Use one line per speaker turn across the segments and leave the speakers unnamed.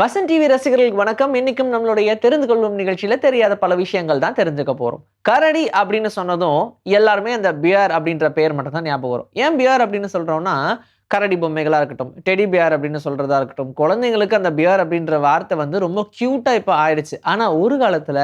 Vasan TV ரசிகர்களுக்கு வணக்கம். இன்னைக்கும் நம்மளுடைய தெரிந்து கொள்ளும் நிகழ்ச்சியில தெரியாத பல விஷயங்கள் தான் தெரிஞ்சுக்க போறோம். கரடி அப்படின்னு சொன்னதும் எல்லாருமே அந்த பியர் அப்படின்ற பெயர் மட்டும் தான் ஞாபகம் வரும். ஏன் பியர் அப்படின்னு சொல்றோம்னா கரடி பொம்மைகளாக இருக்கட்டும் டெடி பியர் அப்படின்னு சொல்கிறதா இருக்கட்டும் குழந்தைங்களுக்கு அந்த பியர் அப்படின்ற வார்த்தை வந்து ரொம்ப க்யூட்டாக இப்போ ஆயிடுச்சு. ஆனால் ஒரு காலத்தில்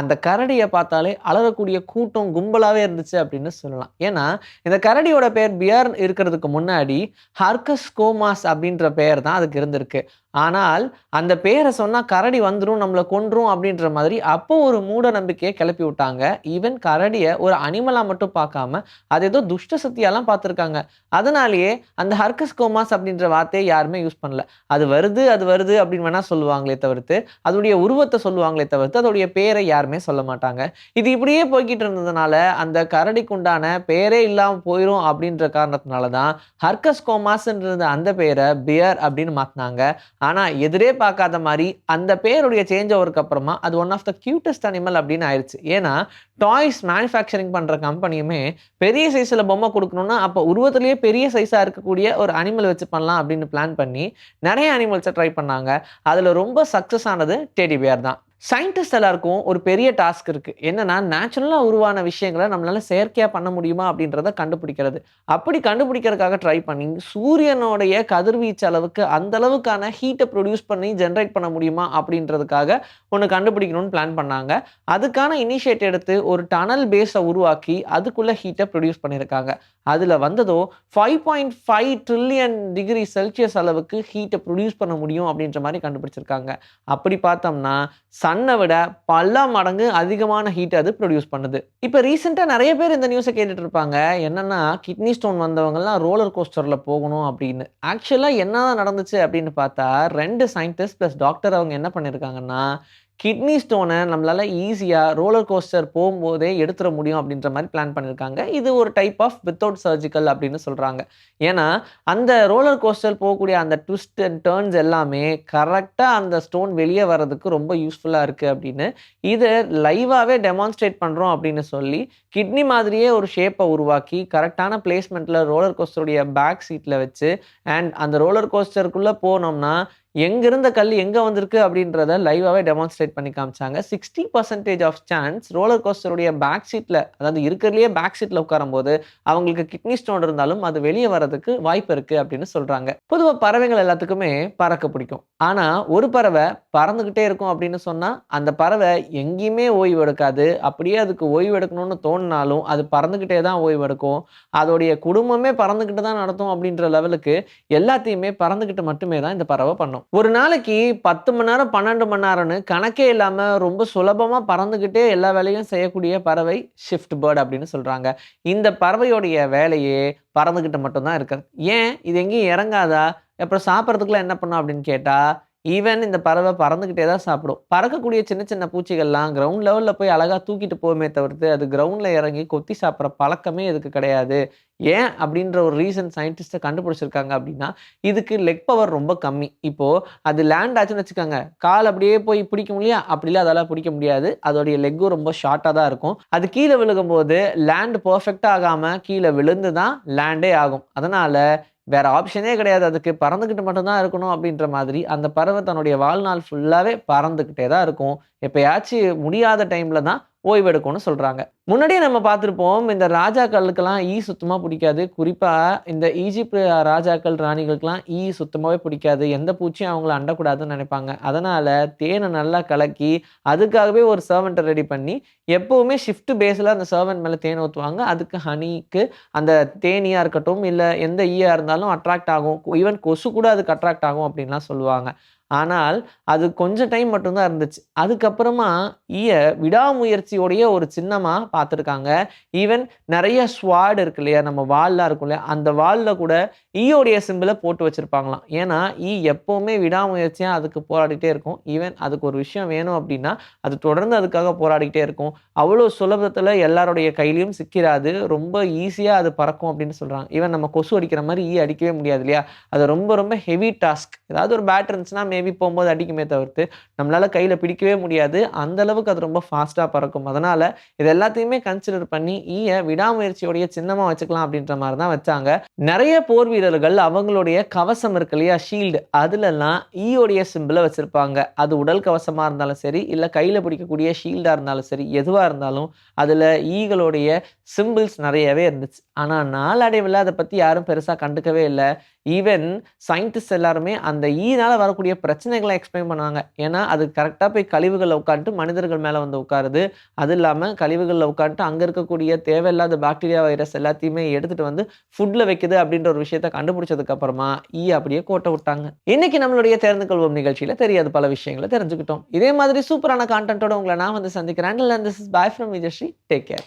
அந்த கரடியை பார்த்தாலே அலறக்கூடிய கூட்டம் கும்பலாகவே இருந்துச்சு அப்படின்னு சொல்லலாம். ஏன்னா இந்த கரடியோட பெயர் பியர் இருக்கிறதுக்கு முன்னாடி ஹர்கஸ் கோமாஸ் அப்படின்ற பெயர் தான் அதுக்கு இருந்திருக்கு. ஆனால் அந்த பேரை சொன்னா கரடி வந்துடும் நம்மளை கொன்றும் அப்படின்ற மாதிரி அப்போ ஒரு மூட நம்பிக்கையை கிளப்பி விட்டாங்க. ஈவன் கரடியை ஒரு அனிமலாக மட்டும் பார்க்காம அது ஏதோ துஷ்ட சக்தியெல்லாம் பார்த்துருக்காங்க. அதனாலேயே அந்த ஹர்கஸ் கோமாஸ் அப்படின்ற வார்த்தையை யாருமே யூஸ் பண்ணல. அது வருது அது வருது அப்படின்னு வேணால் சொல்லுவாங்களே தவிர்த்து அதோடைய உருவத்தை சொல்லுவாங்களே தவிர்த்து அதோடைய பேரை யாருமே சொல்ல மாட்டாங்க. இது இப்படியே போய்கிட்டு இருந்ததுனால அந்த கரடிக்கு உண்டான பேரே இல்லாமல் போயிடும் அப்படின்ற காரணத்தினால தான் ஹர்கஸ் கோமாஸ்ன்றது அந்த பேரை பியர் அப்படின்னு மாற்றினாங்க ஆனால் எதிரே பார்க்காத மாதிரி அந்த பேருடைய சேஞ்ச் ஓவருக்கு அப்புறமா அது one of the cutest animal அப்படின்னு ஆயிடுச்சு ஏன்னா டாய்ஸ் மேனுஃபேக்சரிங் பண்ணுற கம்பெனியுமே பெரிய சைஸில் பொம்மை கொடுக்கணும்னா அப்போ உருவத்திலேயே பெரிய சைஸாக இருக்கக்கூடிய ஒரு அனிமல் வச்சு பண்ணலாம் அப்படின்னு பிளான் பண்ணி நிறைய அனிமல்ஸை ட்ரை பண்ணாங்க. அதில் ரொம்ப சக்ஸஸ் ஆனது டெடி பேர் தான். சயின்டிஸ்ட் எல்லாருக்கும் ஒரு பெரிய டாஸ்க் இருக்குது என்னென்னா நேச்சுரலாக உருவான விஷயங்களை நம்மளால செயற்கையாக பண்ண முடியுமா அப்படின்றத கண்டுபிடிக்கிறது. அப்படி கண்டுபிடிக்கிறதுக்காக ட்ரை பண்ணி சூரியனுடைய கதிர்வீச்சு அளவுக்கு அந்த அளவுக்கான ஹீட்டை ப்ரொடியூஸ் பண்ணி ஜென்ரேட் பண்ண முடியுமா அப்படின்றதுக்காக ஒன்று கண்டுபிடிக்கணும்னு பிளான் பண்ணாங்க. அதுக்கான இனிஷியேட் எடுத்து ஒரு டனல் பேஸை உருவாக்கி அதுக்குள்ளே ஹீட்டை ப்ரொடியூஸ் பண்ணியிருக்காங்க. அதில் வந்ததோ five point five trillion degree Celsius அளவுக்கு ஹீட்டை ப்ரொடியூஸ் பண்ண முடியும் அப்படின்ற மாதிரி கண்டுபிடிச்சிருக்காங்க. அப்படி பார்த்தோம்னா சன்னை விட பல மடங்கு அதிகமான ஹீட் அது ப்ரொடியூஸ் பண்ணுது. இப்போ ரீசெண்டாக நிறைய பேர் இந்த நியூஸை கேட்டுட்டு இருப்பாங்க. என்னன்னா கிட்னி ஸ்டோன் வந்தவங்கலாம் ரோலர் கோஸ்டரில் போகணும் அப்படின்னு. ஆக்சுவலாக என்னதான் நடந்துச்சு அப்படின்னு பார்த்தா ரெண்டு சயின்டிஸ்ட் ப்ளஸ் டாக்டர் அவங்க என்ன பண்ணியிருக்காங்கன்னா கிட்னி ஸ்டோனை நம்மளால் ஈஸியாக ரோலர் கோஸ்டர் போகும்போதே எடுத்துட முடியும் அப்படின்ற மாதிரி பிளான் பண்ணியிருக்காங்க இது ஒரு டைப் ஆஃப் வித்தவுட் சர்ஜிக்கல் அப்படின்னு சொல்கிறாங்க ஏன்னா அந்த ரோலர் கோஸ்டர் போகக்கூடிய அந்த ட்விஸ்ட் அண்ட் டேர்ன்ஸ் எல்லாமே கரெக்டாக அந்த ஸ்டோன் வெளியே வர்றதுக்கு ரொம்ப யூஸ்ஃபுல்லாக இருக்குது அப்படின்னு இதை லைவாகவே டெமான்ஸ்ட்ரேட் பண்ணுறோம் அப்படின்னு சொல்லி கிட்னி மாதிரியே ஒரு ஷேப்பை உருவாக்கி கரெக்டான பிளேஸ்மெண்ட்டில் ரோலர் கோஸ்டருடைய பேக் சீட்டில் வச்சு அண்ட் அந்த ரோலர் கோஸ்டருக்குள்ளே போனோம்னா எங்கிருந்த கல் எங்கே வந்திருக்கு அப்படின்றத லைவாகவே டெமான்ஸ்ட்ரேட் பண்ணி காமிச்சாங்க. Sixty percentage of chance roller கோஸ்டருடைய back சீட்டில் அதாவது இருக்கிறதுலையே பேக் சீட்டில் உட்காரும்போது அவங்களுக்கு கிட்னி ஸ்டோன் இருந்தாலும் அது வெளியே வரதுக்கு வாய்ப்பு இருக்குது அப்படின்னு சொல்கிறாங்க பொதுவாக பறவைகள் எல்லாத்துக்குமே பறக்க பிடிக்கும். ஆனால் ஒரு பறவை பறந்துக்கிட்டே இருக்கும் அப்படின்னு சொன்னால் அந்த பறவை எங்கேயுமே ஓய்வு எடுக்காது. அப்படியே அதுக்கு ஓய்வு எடுக்கணும்னு தோணினாலும் அது பறந்துக்கிட்டே தான் ஓய்வு எடுக்கும். அதோடைய குடும்பமே பறந்துக்கிட்டு தான் நடத்தும் அப்படின்ற லெவலுக்கு எல்லாத்தையுமே பறந்துகிட்டு மட்டுமே தான் இந்த பறவை பண்ணும். ஒரு நாளைக்கு பத்து மணி நேரம் பன்னெண்டு மணி நேரம்னு கணக்கே இல்லாமல் ரொம்ப சுலபமாக பறந்துக்கிட்டே எல்லா வேலையும் செய்யக்கூடிய பறவை ஷிஃப்ட் பேர்ட் அப்படின்னு சொல்கிறாங்க இந்த பறவையோடைய வேலையே பறந்துக்கிட்டு மட்டும்தான் இருக்குது ஏன்? இது எங்கேயும் இறங்காதா? அப்புறம் சாப்பிட்றதுக்குலாம் என்ன பண்ணும் அப்படின்னு கேட்டால் ஈவன் இந்த பறவை பறந்துக்கிட்டே தான் சாப்பிடும். பறக்கக்கூடிய சின்ன சின்ன பூச்சிகள்லாம் கிரவுண்ட் லெவலில் போய் அழகாக தூக்கிட்டு போகுமே தவிர்த்து அது கிரவுண்டில் இறங்கி கொத்தி சாப்பிட்ற பழக்கமே இதுக்கு கிடையாது. ஏன் அப்படின்ற ஒரு ரீசன் சயின்டிஸ்ட்டை கண்டுபிடிச்சிருக்காங்க அப்படின்னா இதுக்கு லெக் பவர் ரொம்ப கம்மி. இப்போது அது லேண்ட் ஆச்சுன்னு வச்சுக்கோங்க. கால் அப்படியே போய் பிடிக்க முடியா அப்படிலாம் அதெல்லாம் பிடிக்க முடியாது. அதோடைய லெக்கும் ரொம்ப ஷார்ட்டாக தான் இருக்கும். அது கீழே விழுகும்போது லேண்ட் பர்ஃபெக்டாக ஆகாமல் கீழே விழுந்து தான் லேண்டே ஆகும். அதனால் வேற ஆப்ஷனே கிடையாது. அதுக்கு பறந்துக்கிட்டு மட்டும்தான் இருக்கணும் அப்படின்ற மாதிரி அந்த பறவை தன்னுடைய வாழ்நாள் ஃபுல்லாகவே பறந்துக்கிட்டே தான் இருக்கும். எப்பயாச்சும் முடியாத டைமில் தான் ஓய்வெடுக்கும்னு சொல்கிறாங்க முன்னாடியே நம்ம பார்த்துருப்போம் இந்த ராஜாக்களுக்கெல்லாம் ஈ சுத்தமாக பிடிக்காது. குறிப்பாக இந்த ஈஜிப்ட் ராஜாக்கள் ராணிகளுக்கெல்லாம் ஈ சுத்தமாகவே பிடிக்காது. எந்த பூச்சியும் அவங்கள அண்டக்கூடாதுன்னு நினைப்பாங்க. அதனால் தேனை நல்லா கலக்கி அதுக்காகவே ஒரு சர்வெண்ட்டை ரெடி பண்ணி எப்போவுமே ஷிஃப்ட் பேஸில் அந்த சர்வெண்ட் மேலே தேன் ஊற்றுவாங்க அதுக்கு ஹனிக்கு அந்த தேனியாக இருக்கட்டும் இல்லை எந்த ஈயாக இருந்தாலும் அட்ராக்ட் ஆகும். ஈவன் கொசு கூட அதுக்கு அட்ராக்ட் ஆகும் அப்படின்லாம் சொல்லுவாங்க. ஆனால் அது கொஞ்சம் டைம் மட்டும்தான் இருந்துச்சு. அதுக்கப்புறமா ஈய விடாமுயற்சியோடைய ஒரு சின்னமாக பார்த்துருக்காங்க. ஈவன் நிறைய ஸ்வாட் இருக்கு இல்லையா? நம்ம வால்லாம் இருக்கும் இல்லையா? அந்த வாலில் கூட ஈயோடைய சிம்பிளை போட்டு வச்சுருப்பாங்களாம். ஏன்னா ஈ எப்போவுமே விடாமுயற்சியாக அதுக்கு போராடிட்டே இருக்கும். ஈவன் அதுக்கு ஒரு விஷயம் வேணும் அப்படின்னா அது தொடர்ந்து அதுக்காக போராடிக்கிட்டே இருக்கும். அவ்வளோ சுலபத்தில் எல்லாருடைய கையிலையும் சிக்கிறாது. ரொம்ப ஈஸியாக அது பறக்கும் அப்படின்னு சொல்கிறாங்க ஈவன் நம்ம கொசு அடிக்கிற மாதிரி ஈ அடிக்கவே முடியாது இல்லையா? அது ரொம்ப ரொம்ப ஹெவி டாஸ்க் ஏதாவது ஒரு பேட் இருந்துச்சுன்னா மேபி போகும்போது அடிக்குமே தவிர்த்து நம்மளால் கையில் பிடிக்கவே முடியாது. அந்த அளவுக்கு அது ரொம்ப ஃபாஸ்ட்டாக பறக்கும். அதனால் அதனால இது எல்லாத்தையுமே கன்சிடர் பண்ணி ஈயை விடாமுயற்சியோடைய சின்னமாக வச்சுக்கலாம் அப்படின்ற மாதிரி தான் வச்சாங்க. நிறைய போர் வீரர்கள் அவங்களுடைய கவசம் இருக்கு இல்லையா ஷீல்டு அதுலலாம் ஈயோடைய சிம்பிளை வச்சுருப்பாங்க. அது உடல் கவசமா இருந்தாலும் சரி இல்லை கையில் பிடிக்கக்கூடிய ஷீல்டாக இருந்தாலும் சரி எதுவாக இருந்தாலும் அதில் ஈகளுடைய சிம்பிள்ஸ் நிறையவே இருந்துச்சு. ஆனால் நாளடைவில் அதை பற்றி யாரும் பெருசாக கண்டுக்கவே இல்லை. ஈவன் சயின்டிஸ்ட் எல்லாருமே அந்த ஈனால் வரக்கூடிய பிரச்சனைகளை எக்ஸ்பிளைன் பண்ணுவாங்க. ஏன்னா அது கரெக்டாக போய் கழிவுகளில் உட்காந்துட்டு மனிதர்கள் மேலே வந்து உட்காருது. அது இல்லாமல் கழிவுகளில் உட்காந்துட்டு அங்கே இருக்கக்கூடிய தேவையில்லாத பாக்டீரியா வைரஸ் எல்லாத்தையுமே எடுத்துகிட்டு வந்து ஃபுட்டில் வைக்குது அப்படின்ற ஒரு விஷயத்த கண்டுபிடிச்சதுக்கப்புறமா ஈ அப்படியே கோட்டை விட்டாங்க. இன்னைக்கு நம்மளுடைய தெரிந்து கொள்வோம் நிகழ்ச்சியில் தெரியாத பல விஷயங்களை தெரிஞ்சுக்கிட்டோம். இதே மாதிரி சூப்பரான கான்டென்ட்டோட உங்களை நான் வந்து சந்திக்கிறேன். This is boy from Vijayashree take care